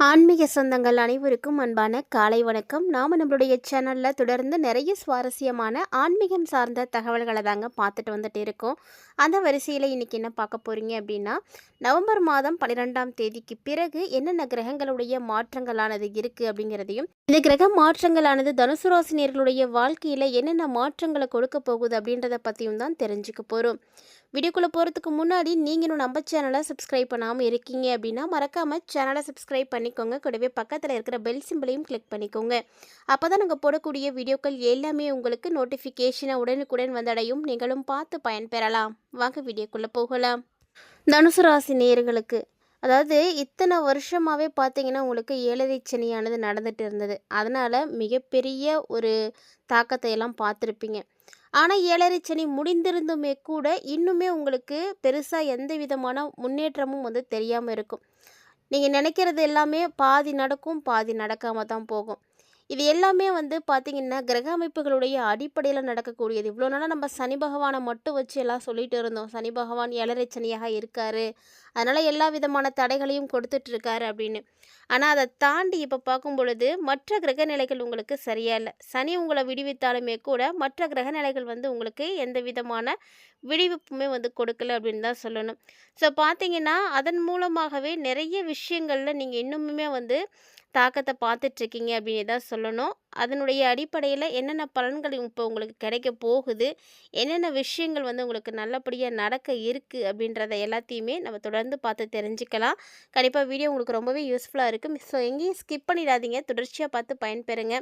ஆன்மீக சொந்தங்கள் அனைவருக்கும் அன்பான காலை வணக்கம். நாம் நம்மளுடைய சேனலில் தொடர்ந்து நிறைய சுவாரஸ்யமான ஆன்மீகம் சார்ந்த தகவல்களை தாங்க பார்த்துட்டு வந்துட்டு இருக்கோம். அந்த வரிசையில் இன்றைக்கி என்ன பார்க்க போகிறீங்க அப்படின்னா நவம்பர் மாதம் பன்னிரெண்டாம் தேதிக்கு பிறகு என்னென்ன கிரகங்களுடைய மாற்றங்களானது இருக்குது அப்படிங்கிறதையும் இந்த கிரக மாற்றங்களானது தனுசு ராசினியர்களுடைய வாழ்க்கையில் என்னென்ன மாற்றங்களை கொடுக்க போகுது அப்படின்றத பற்றியும் தான் தெரிஞ்சுக்க போகிறோம் வீடியோக்குள்ளே போகிறதுக்கு முன்னாடி நீங்களும் நம்ம சேனலை சப்ஸ்கிரைப் பண்ணாமல் இருக்கீங்க அப்படின்னா மறக்காமல் சேனலை சப்ஸ்கிரைப் பண்ணிக்கோங்க. கூடவே பக்கத்தில் இருக்கிற பெல் சிம்பிளையும் கிளிக் பண்ணிக்கோங்க. அப்போ தான் நாங்கள் போடக்கூடிய வீடியோக்கள் எல்லாமே உங்களுக்கு நோட்டிஃபிகேஷனை உடனுக்குடன் வந்தடையும். நீங்களும் பார்த்து பயன்பெறலாம். வாங்க வீடியோக்குள்ளே போகலாம். தனுசு ராசி நேயர்களுக்கு அதாவது இத்தனை வருஷமாகவே பார்த்தீங்கன்னா உங்களுக்கு ஏழரை சனியானது இருந்தது. அதனால் மிகப்பெரிய ஒரு தாக்கத்தை எல்லாம் பார்த்துருப்பீங்க. ஆனால் ஏழரை சனி முடிந்திருந்துமே கூட இன்னுமே உங்களுக்கு பெருசாக எந்த விதமான முன்னேற்றமும் வந்து தெரியாமல் இருக்கும். நீங்கள் நினைக்கிறது எல்லாமே பாதி நடக்கும் பாதி நடக்காமல் தான் போகும். இது எல்லாமே வந்து பார்த்திங்கன்னா கிரக அமைப்புகளுடைய அடிப்படையில் நடக்கக்கூடியது. இவ்வளோ நாளாக நம்ம சனி பகவானை மட்டும் வச்சு எல்லாம் சொல்லிட்டு இருந்தோம். சனி பகவான் ஏழரை இருக்கார். அதனால் எல்லா விதமான தடைகளையும் கொடுத்துட்ருக்காரு அப்படின்னு. ஆனால் அதை தாண்டி இப்போ பார்க்கும் பொழுது மற்ற கிரக நிலைகள் உங்களுக்கு சரியா இல்லை. சனி உங்களை விடுவித்தாலுமே கூட மற்ற கிரக நிலைகள் வந்து உங்களுக்கு எந்த விதமான விடுவிப்புமே வந்து கொடுக்கல அப்படின்னு தான் சொல்லணும். ஸோ பார்த்தீங்கன்னா அதன் மூலமாகவே நிறைய விஷயங்களில் நீங்கள் இன்னுமுமே வந்து தாக்கத்தை பார்த்துட்ருக்கீங்க அப்படின்னு தான் சொல்லணும். அதனுடைய அடிப்படையில் என்னென்ன பலன்கள் இப்போ உங்களுக்கு கிடைக்க போகுது? என்னென்ன விஷயங்கள் வந்து உங்களுக்கு நல்லபடியாக நடக்க இருக்குது அப்படின்றத எல்லாத்தையுமே நம்ம தொடர்ந்து பார்த்து தெரிஞ்சுக்கலாம். கண்டிப்பாக வீடியோ உங்களுக்கு ரொம்பவே யூஸ்ஃபுல்லாக இருக்கும் ஸோ எங்கேயும் ஸ்கிப் பண்ணிடாதீங்க. தொடர்ச்சியாக பார்த்து பயன்பெறுங்க.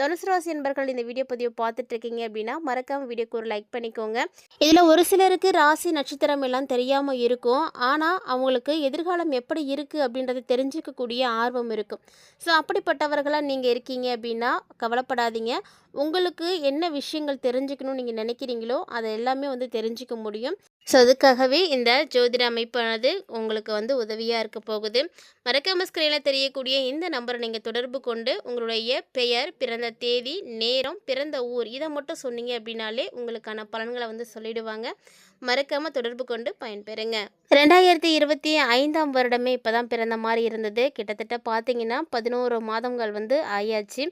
தனுசு ராசி என்பர்கள் இந்த வீடியோ பதிவு பார்த்துட்ருக்கீங்க அப்படின்னா மறக்காமல் வீடியோக்கு ஒரு லைக் பண்ணிக்கோங்க. இதில் ஒரு சிலருக்கு ராசி நட்சத்திரம் எல்லாம் தெரியாமல் இருக்கும். ஆனால் அவங்களுக்கு எதிர்காலம் எப்படி இருக்குது அப்படின்றத தெரிஞ்சுக்கக்கூடிய ஆர்வம் இருக்கும். ஸோ அப்படிப்பட்டவர்களாக நீங்கள் இருக்கீங்க அப்படின்னா கவலைப்படாதீங்க. உங்களுக்கு என்ன விஷயங்கள் தெரிஞ்சுக்கணும்னு நீங்கள் நினைக்கிறீங்களோ அதை எல்லாமே வந்து தெரிஞ்சுக்க முடியும். ஸோ அதுக்காகவே இந்த ஜோதிட அமைப்பானது உங்களுக்கு வந்து உதவியாக இருக்க போகுது. மறக்காம ஸ்க்ரீனில் தெரியக்கூடிய இந்த நம்பரை நீங்கள் தொடர்பு கொண்டு உங்களுடைய பெயர் பிறந்த தேதி நேரம் பிறந்த ஊர் இதை மட்டும் சொன்னீங்க அப்படின்னாலே உங்களுக்கான பலன்களை வந்து சொல்லிடுவாங்க. மறக்காமல் தொடர்பு கொண்டு பயன்பெறுங்க. ரெண்டாயிரத்தி இருபத்தி ஐந்தாம் வருடமே இப்போ தான் பிறந்த மாதிரி இருந்தது. கிட்டத்தட்ட பார்த்தீங்கன்னா பதினோரு மாதங்கள் வந்து ஆயாச்சு.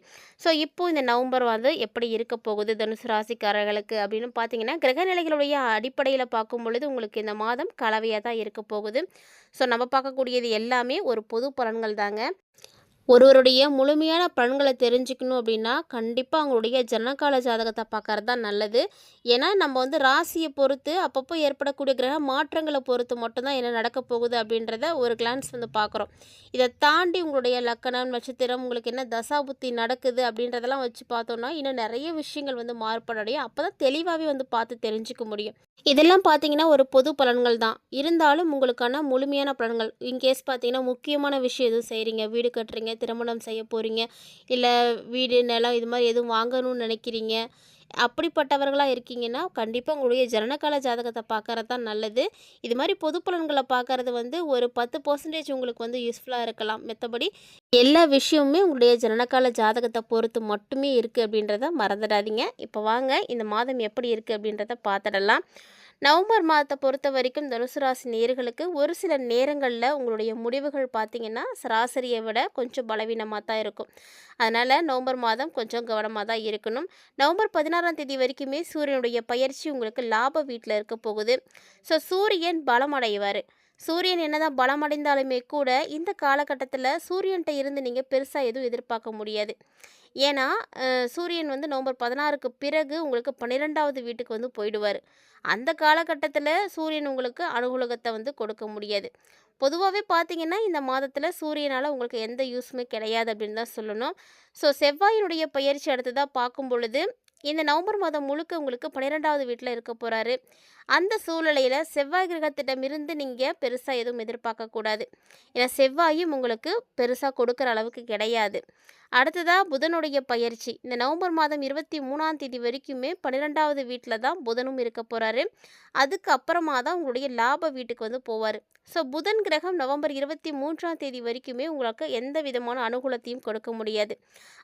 ஸோ இப்போது இந்த நவம்பர் வந்து எப்படி இருக்க போகுது? தனுசு ராசிக்காரர்களுக்கு அப்படின்னு பார்த்தீங்கன்னா கிரகநிலைகளுடைய அடிப்படையில் பார்க்கும் பொழுது உங்களுக்கு இந்த மாதம் கலவையாக தான் இருக்க போகுது. ஸோ நம்ம பார்க்கக்கூடியது எல்லாமே ஒரு பொது பலன்கள் தாங்க. ஒருவருடைய முழுமையான பலன்களை தெரிஞ்சுக்கணும் அப்படின்னா கண்டிப்பாக அவங்களுடைய ஜனகால ஜாதகத்தை பார்க்கறது தான் நல்லது. ஏன்னா நம்ம வந்து ராசியை பொறுத்து அப்பப்போ ஏற்படக்கூடிய கிரக மாற்றங்களை பொறுத்து மட்டும்தான் என்ன நடக்க போகுது அப்படின்றத ஒரு கிளான்ஸ் வந்து பார்க்குறோம். இதை தாண்டி உங்களுடைய லக்கணம் நட்சத்திரம் உங்களுக்கு என்ன தசாபுத்தி நடக்குது அப்படின்றதெல்லாம் வச்சு பார்த்தோம்னா இன்னும் நிறைய விஷயங்கள் வந்து மாறுபடையும் அப்போ தான் தெளிவாகவே வந்து பார்த்து தெரிஞ்சுக்க முடியும். இதெல்லாம் பார்த்தீங்கன்னா ஒரு பொது பலன்கள் தான். இருந்தாலும் உங்களுக்கான முழுமையான பலன்கள் இன்கேஸ் பார்த்தீங்கன்னா முக்கியமான விஷயம் எதுவும் செய்கிறீங்க வீடு கட்டுறீங்க திருமணம் செய்ய போகிறீங்க இல்லை வீடு நிலம் இது மாதிரி எதுவும் வாங்கணும்னு நினைக்கிறீங்க? அப்படிப்பட்டவர்களாக இருக்கீங்கன்னா கண்டிப்பாக உங்களுடைய ஜனனகால ஜாதகத்தை பார்க்கறது தான் நல்லது. இது மாதிரி பொது பலன்களை பார்க்கறது வந்து ஒரு பத்து பர்சன்டேஜ் உங்களுக்கு வந்து யூஸ்ஃபுல்லாக இருக்கலாம். மற்றபடி எல்லா விஷயமுமே உங்களுடைய ஜனனகால ஜாதகத்தை பொறுத்து மட்டுமே இருக்குது அப்படின்றத மறந்துடாதீங்க. இப்போ வாங்க இந்த மாதம் எப்படி இருக்குது அப்படின்றத பார்த்துடலாம். நவம்பர் மாதத்தை பொறுத்த வரைக்கும் தனுசு ராசி நேர்களுக்கு ஒரு சில நேரங்களில் உங்களுடைய முடிவுகள் பார்த்திங்கன்னா சராசரியை விட கொஞ்சம் பலவீனமாக தான் இருக்கும். அதனால் நவம்பர் மாதம் கொஞ்சம் கவனமாக தான் இருக்கணும். நவம்பர் பதினாறாம் தேதி வரைக்குமே சூரியனுடைய பயிற்சி உங்களுக்கு லாப வீட்டில் இருக்க போகுது. ஸோ சூரியன் பலம் அடைவார் சூரியன் என்னதான் பலமடைந்தாலுமே கூட இந்த காலகட்டத்தில் சூரியன்கிட்ட இருந்து நீங்கள் பெருசாக எதுவும் எதிர்பார்க்க முடியாது. ஏன்னா சூரியன் வந்து நவம்பர் பதினாறுக்கு பிறகு உங்களுக்கு பன்னிரெண்டாவது வீட்டுக்கு வந்து போயிடுவார். அந்த காலகட்டத்தில் சூரியன் உங்களுக்கு அனுகூலகத்தை வந்து கொடுக்க முடியாது. பொதுவாகவே பார்த்தீங்கன்னா இந்த மாதத்தில் சூரியனால் உங்களுக்கு எந்த யூஸுமே கிடையாது அப்படின்னு தான் சொல்லணும். ஸோ செவ்வாயினுடைய பயிற்சி அடுத்ததாக பார்க்கும் பொழுது இந்த நவம்பர் மாதம் முழுக்க உங்களுக்கு பன்னிரெண்டாவது வீட்டில் இருக்க போகிறாரு அந்த சூழ்நிலையில் செவ்வாய் கிரகத்திடமிருந்து நீங்கள் பெருசாக எதுவும் எதிர்பார்க்கக்கூடாது ஏன்னா செவ்வாயும் உங்களுக்கு பெருசாக கொடுக்குற அளவுக்கு கிடையாது. அடுத்ததாக புதனுடைய பயிற்சி. இந்த நவம்பர் மாதம் இருபத்தி மூணாம் தேதி வரைக்குமே பன்னிரெண்டாவது வீட்டில் தான் புதனும் இருக்க போகிறாரு அதுக்கு அப்புறமா தான் உங்களுடைய லாப வீட்டுக்கு வந்து போவார். ஸோ புதன் கிரகம் நவம்பர் இருபத்தி மூன்றாம் தேதி வரைக்குமே உங்களுக்கு எந்த விதமான அனுகூலத்தையும் கொடுக்க முடியாது.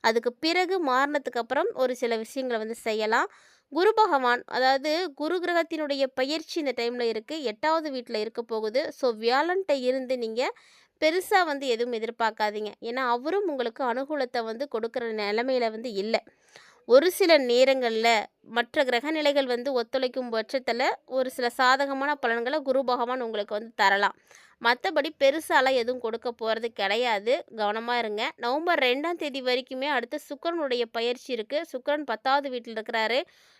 அதுக்கு பிறகு மாறினதுக்கு அப்புறம் ஒரு சில விஷயங்களை வந்து செய்யலாம். குரு பகவான் அதாவது குரு கிரகத்தினுடைய பயிற்சி இந்த டைமில் இருக்குது எட்டாவது வீட்டில் இருக்க போகுது. ஸோ வியாழன்ட்ட இருந்து நீங்கள் பெருசாக வந்து எதுவும் எதிர்பார்க்காதீங்க. ஏன்னா அவரும் உங்களுக்கு அனுகூலத்தை வந்து கொடுக்குற நிலமையில வந்து இல்லை. ஒரு சில நேரங்களில் மற்ற கிரக நிலைகள் வந்து ஒத்துழைக்கும் பட்சத்தில் ஒரு சில சாதகமான பலன்களை குரு பகவான் உங்களுக்கு வந்து தரலாம். மற்றபடி பெருசாலாம் எதுவும் கொடுக்க போகிறது கிடையாது. கவனமாக இருங்க. நவம்பர் ரெண்டாம் தேதி வரைக்குமே அடுத்து சுக்கரனுடைய பயிற்சி இருக்குது சுக்கரன் பத்தாவது வீட்டில் இருக்கிறாரு.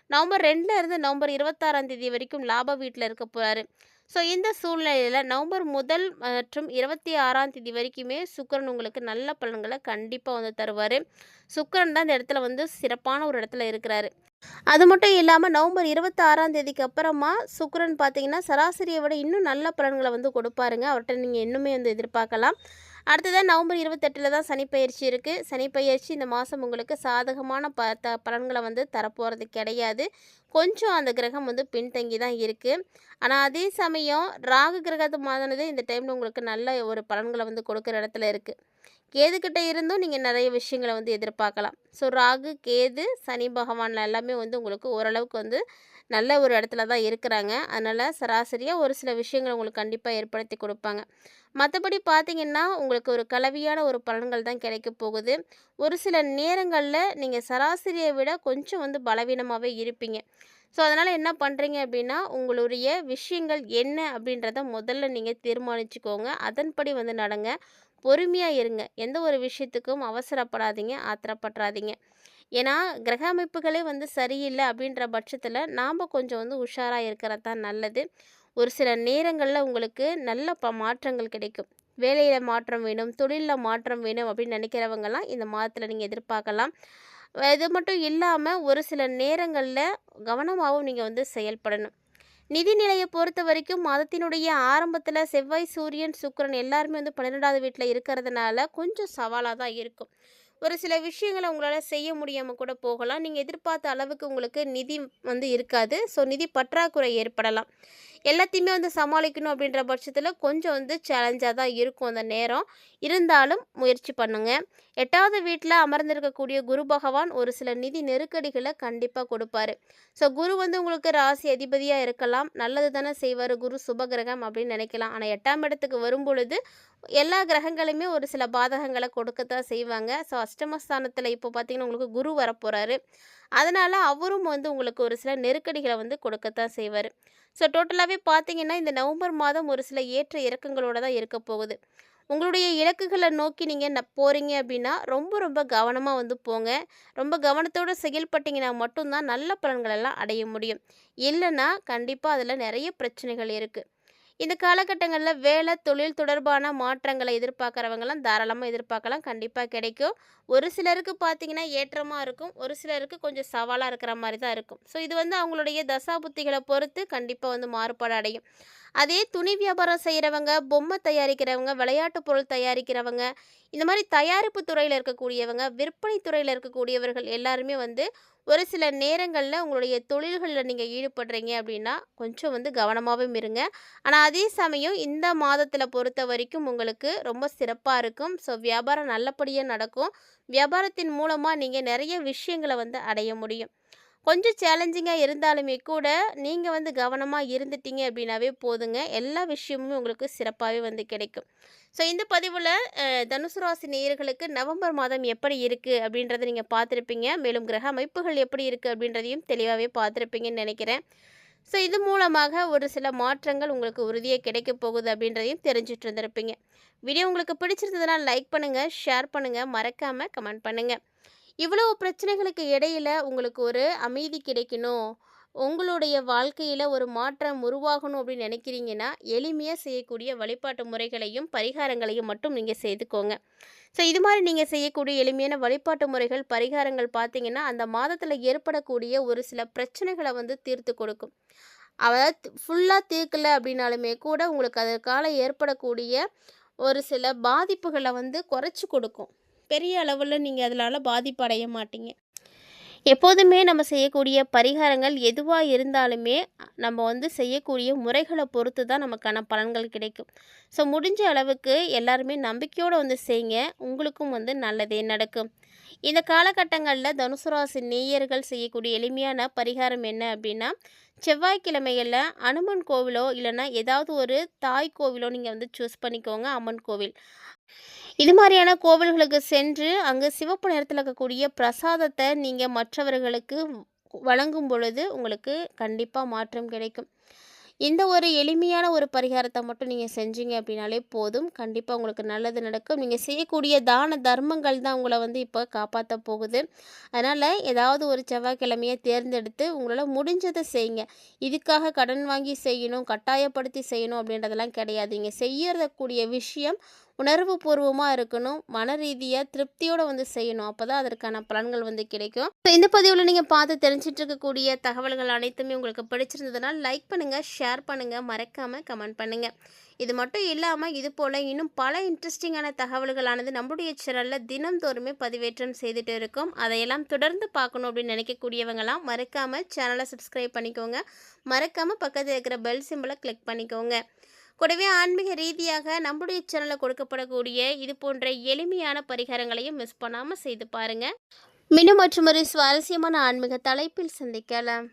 நவம்பர் ரெண்டில் இருந்து நவம்பர் இருபத்தாறாம் தேதி வரைக்கும் லாப வீட்டில் இருக்க போகிறாரு ஸோ இந்த சூழ்நிலையில் நவம்பர் முதல் மற்றும் இருபத்தி ஆறாம் தேதி வரைக்குமே சுக்கரன் உங்களுக்கு நல்ல பலன்களை கண்டிப்பாக வந்து தருவார். சுக்கரன் தான் இந்த இடத்துல வந்து சிறப்பான ஒரு இடத்துல இருக்கிறாரு. அது மட்டும் இல்லாமல் நவம்பர் இருபத்தி ஆறாம் தேதிக்கு அப்புறமா சுக்கரன் பார்த்தீங்கன்னா சராசரியை விட இன்னும் நல்ல பலன்களை வந்து கொடுப்பாருங்க. அவர்கிட்ட நீங்கள் இன்னுமே வந்து எதிர்பார்க்கலாம். அடுத்ததாக நவம்பர் இருபத்தெட்டில் தான் சனிப்பயிற்சி இருக்குது சனிப்பயிற்சி இந்த மாதம் உங்களுக்கு சாதகமான ப த பலன்களை வந்து தரப்போகிறது கிடையாது. கொஞ்சம் அந்த கிரகம் வந்து பின்தங்கி தான் இருக்குது ஆனால் அதே சமயம் ராகு கிரகமானது இந்த டைமில் உங்களுக்கு நல்ல ஒரு பலன்களை வந்து கொடுக்குற இடத்துல இருக்குது கேதுக்கிட்ட இருந்தும் நீங்கள் நிறைய விஷயங்களை வந்து எதிர்பார்க்கலாம். ஸோ ராகு கேது சனி பகவான் எல்லாமே வந்து உங்களுக்கு ஓரளவுக்கு வந்து நல்ல ஒரு இடத்துல தான் இருக்கிறாங்க. அதனால் சராசரியாக ஒரு சில விஷயங்களை உங்களுக்கு கண்டிப்பாக ஏற்படுத்தி கொடுப்பாங்க. மற்றபடி பார்த்திங்கன்னா உங்களுக்கு ஒரு கலவையான ஒரு பலன்கள் தான் கிடைக்க போகுது. ஒரு சில நேரங்களில் நீங்கள் சராசரியை விட கொஞ்சம் வந்து பலவீனமாகவே இருப்பீங்க. ஸோ அதனால் என்ன பண்ணுறீங்க அப்படின்னா உங்களுடைய விஷயங்கள் என்ன அப்படின்றத முதல்ல நீங்கள் தீர்மானிச்சுக்கோங்க. அதன்படி வந்து நடங்க. பொறுமையாக இருங்க. எந்த ஒரு விஷயத்துக்கும் அவசரப்படாதீங்க ஆத்திரப்பட்டுறாதீங்க ஏன்னா கிரக அமைப்புகளே வந்து சரியில்லை அப்படின்ற பட்சத்தில் நாம் கொஞ்சம் வந்து உஷாராக இருக்கிறது தான் நல்லது. ஒரு சில நேரங்களில் உங்களுக்கு நல்ல ப மாற்றங்கள் கிடைக்கும். வேலையில் மாற்றம் வேணும் தொழிலில் மாற்றம் வேணும் அப்படின்னு நினைக்கிறவங்கலாம் இந்த மாதத்தில் நீங்கள் எதிர்பார்க்கலாம். இது மட்டும் இல்லாமல் ஒரு சில நேரங்களில் கவனமாகவும் நீங்கள் வந்து செயல்படணும். நிதி நிலையை பொறுத்த வரைக்கும் மாதத்தினுடைய ஆரம்பத்தில் செவ்வாய் சூரியன் சுக்கரன் எல்லாருமே வந்து பன்னிரெண்டாவது வீட்டில் இருக்கிறதுனால கொஞ்சம் சவாலாக தான் இருக்கும். ஒரு சில விஷயங்களை உங்களால் செய்ய முடியாமல் கூட போகலாம். நீங்கள் எதிர்பார்த்த அளவுக்கு உங்களுக்கு நிதி வந்து இருக்காது. ஸோ நிதி பற்றாக்குறை ஏற்படலாம். எல்லாத்தையுமே வந்து சமாளிக்கணும் அப்படின்ற பட்சத்தில் கொஞ்சம் வந்து சேலஞ்சாக தான் இருக்கும் அந்த நேரம். இருந்தாலும் முயற்சி பண்ணுங்கள் எட்டாவது வீட்டில் அமர்ந்திருக்கக்கூடிய குரு பகவான் ஒரு சில நிதி நெருக்கடிகளை கண்டிப்பாக கொடுப்பாரு. ஸோ குரு வந்து உங்களுக்கு ராசி அதிபதியாக இருக்கலாம். நல்லது தானே செய்வார் குரு சுபகிரகம் அப்படின்னு நினைக்கலாம். ஆனால் எட்டாம் இடத்துக்கு வரும் பொழுது எல்லா கிரகங்களுமே ஒரு சில பாதகங்களை கொடுக்கத்தான் செய்வாங்க. ஸோ அஷ்டமஸ்தானத்தில் இப்போ பார்த்தீங்கன்னா உங்களுக்கு குரு வரப்போகிறாரு அதனால் அவரும் வந்து உங்களுக்கு ஒரு சில நெருக்கடிகளை வந்து கொடுக்கத்தான் செய்வார். ஸோ டோட்டலாகவே பார்த்தீங்கன்னா இந்த நவம்பர் மாதம் ஒரு சில ஏற்ற இறக்கங்களோட தான் இருக்க போகுது. உங்களுடைய இலக்குகளை நோக்கி நீங்கள் ந போகிறீங்க அப்படின்னா ரொம்ப ரொம்ப கவனமாக வந்து போங்க. ரொம்ப கவனத்தோடு செயல்பட்டீங்கன்னா மட்டும்தான் நல்ல பலன்களெல்லாம் அடைய முடியும். இல்லைன்னா கண்டிப்பாக அதில் நிறைய பிரச்சனைகள் இருக்குது இந்த காலகட்டங்களில் வேலை தொழில் தொடர்பான மாற்றங்களை எதிர்பார்க்குறவங்களாம் தாராளமாக எதிர்பார்க்கலாம். கண்டிப்பாக கிடைக்கும். ஒரு சிலருக்கு பார்த்தீங்கன்னா ஏற்றமாக இருக்கும். ஒரு சிலருக்கு கொஞ்சம் சவாலாக இருக்கிற மாதிரி தான் இருக்கும். ஸோ இது வந்து அவங்களுடைய தசாபுத்திகளை பொறுத்து கண்டிப்பாக வந்து மாறுபாடு அடையும். அதே துணி வியாபாரம் செய்கிறவங்க பொம்மை தயாரிக்கிறவங்க விளையாட்டு பொருள் தயாரிக்கிறவங்க இந்த மாதிரி தயாரிப்பு துறையில் இருக்கக்கூடியவங்க விற்பனை துறையில் இருக்கக்கூடியவர்கள் எல்லாருமே வந்து ஒரு சில நேரங்களில் உங்களுடைய தொழில்களில் நீங்கள் ஈடுபடுறீங்க அப்படின்னா கொஞ்சம் வந்து கவனமாகவும் இருங்க. ஆனால் அதே சமயம் இந்த மாதத்தில் பொறுத்த வரைக்கும் உங்களுக்கு ரொம்ப சிறப்பாக இருக்கும். ஸோ வியாபாரம் நல்லபடியாக நடக்கும். வியாபாரத்தின் மூலமாக நீங்கள் நிறைய விஷயங்களை வந்து அடைய முடியும். கொஞ்சம் சேலஞ்சிங்காக இருந்தாலுமே கூட நீங்கள் வந்து கவனமாக இருந்துட்டீங்க அப்படின்னாவே போதுங்க. எல்லா விஷயமுமே உங்களுக்கு சிறப்பாகவே வந்து கிடைக்கும். ஸோ இந்த பதிவில் தனுசு ராசி நேயர்களுக்கு நவம்பர் மாதம் எப்படி இருக்குது அப்படின்றத நீங்கள் பார்த்துருப்பீங்க. மேலும் கிரக அமைப்புகள் எப்படி இருக்குது அப்படின்றதையும் தெளிவாகவே பார்த்துருப்பீங்கன்னு நினைக்கிறேன். ஸோ இது மூலமாக ஒரு சில மாற்றங்கள் உங்களுக்கு உறுதியாக கிடைக்க போகுது அப்படின்றதையும் தெரிஞ்சுட்டு இருந்திருப்பீங்க. வீடியோ உங்களுக்கு பிடிச்சிருந்ததுனால் லைக் பண்ணுங்கள் ஷேர் பண்ணுங்கள் மறக்காமல் கமெண்ட் பண்ணுங்கள் இவ்வளவு பிரச்சனைகளுக்கு இடையில உங்களுக்கு ஒரு அமைதி கிடைக்கணும். உங்களுடைய வாழ்க்கையில் ஒரு மாற்றம் உருவாகணும் அப்படின்னு நினைக்கிறீங்கன்னா எளிமையாக செய்யக்கூடிய வழிபாட்டு முறைகளையும் பரிகாரங்களையும் மட்டும் நீங்கள் செய்துக்கோங்க. ஸோ இது மாதிரி நீங்கள் செய்யக்கூடிய எளிமையான வழிபாட்டு முறைகள் பரிகாரங்கள் பார்த்தீங்கன்னா அந்த மாதத்தில் ஏற்படக்கூடிய ஒரு சில பிரச்சனைகளை வந்து தீர்த்து கொடுக்கும். அதாவது ஃபுல்லாக தீர்க்கலை அப்படின்னாலுமே கூட உங்களுக்கு அதற்கால ஏற்படக்கூடிய ஒரு சில பாதிப்புகளை வந்து குறைச்சி கொடுக்கும். பெரிய அளவில் நீங்கள் அதனால் பாதிப்படைய மாட்டீங்க. எப்போதுமே நம்ம செய்யக்கூடிய பரிகாரங்கள் எதுவாக இருந்தாலுமே நம்ம வந்து செய்யக்கூடிய முறைகளை பொறுத்து தான் நமக்கான பலன்கள் கிடைக்கும். ஸோ முடிஞ்ச அளவுக்கு எல்லாருமே நம்பிக்கையோடு வந்து செய்யுங்க உங்களுக்கும் வந்து நல்லதே நடக்கும். இந்த காலகட்டங்களில் தனுசுராசி நேயர்கள் செய்யக்கூடிய எளிமையான பரிகாரம் என்ன அப்படின்னா செவ்வாய்க்கிழமைகளில் அனுமன் கோவிலோ இல்லைன்னா ஏதாவது ஒரு தாய் கோவிலோ நீங்கள் வந்து சூஸ் பண்ணிக்கோங்க அம்மன் கோவில். இது மாதிரியான கோவில்களுக்கு சென்று அங்கே சிவப்பு நிறத்தில் இருக்கக்கூடிய பிரசாதத்தை நீங்கள் மற்றவர்களுக்கு வழங்கும் பொழுது உங்களுக்கு கண்டிப்பாக மாற்றம் கிடைக்கும். இந்த ஒரு எளிமையான ஒரு பரிகாரத்தை மட்டும் நீங்கள் செஞ்சீங்க அப்படின்னாலே போதும். கண்டிப்பாக உங்களுக்கு நல்லது நடக்கும். நீங்கள் செய்யக்கூடிய தான தர்மங்கள் தான் உங்களை வந்து இப்போ காப்பாற்ற போகுது. அதனால் ஏதாவது ஒரு செவ்வாய்க்கிழமையை தேர்ந்தெடுத்து உங்களால் முடிஞ்சதை செய்யுங்க. இதுக்காக கடன் வாங்கி செய்யணும் கட்டாயப்படுத்தி செய்யணும் அப்படின்றதெல்லாம் கிடையாது. நீங்கள் செய்யறக்கூடிய விஷயம் உணர்வு பூர்வமாக இருக்கணும் மன ரீதியாக திருப்தியோடு வந்து செய்யணும். அப்போ தான் அதற்கான பலன்கள் வந்து கிடைக்கும். ஸோ இந்த பதிவில் நீங்கள் பார்த்து தெரிஞ்சிட்டு இருக்கக்கூடிய தகவல்கள் அனைத்துமே உங்களுக்கு பிடிச்சிருந்ததுனால் லைக் பண்ணுங்கள் ஷேர் பண்ணுங்கள் மறக்காமல் கமெண்ட் பண்ணுங்கள் இது மட்டும் இல்லாமல் இது போல் இன்னும் பல இன்ட்ரெஸ்டிங்கான தகவல்களானது நம்முடைய சேனலில் தினம்தோறுமே பதிவேற்றம் செய்துட்டு இருக்கும். அதையெல்லாம் தொடர்ந்து பார்க்கணும் அப்படின்னு நினைக்கக்கூடியவங்களாம் மறக்காமல் சேனலை சப்ஸ்கிரைப் பண்ணிக்கோங்க. மறக்காமல் பக்கத்தில் இருக்கிற பெல் சிம்பிளை கிளிக் பண்ணிக்கோங்க. கூடவே ஆன்மீக ரீதியாக நம்முடைய சேனலில் கொடுக்கப்படக்கூடிய இது போன்ற எளிமையான பரிகாரங்களையும் மிஸ் பண்ணாமல் செய்து பாருங்கள் மீண்டும் மற்றும் ஒரு சுவாரஸ்யமான ஆன்மீக தலைப்பில் சந்திக்கலாம்.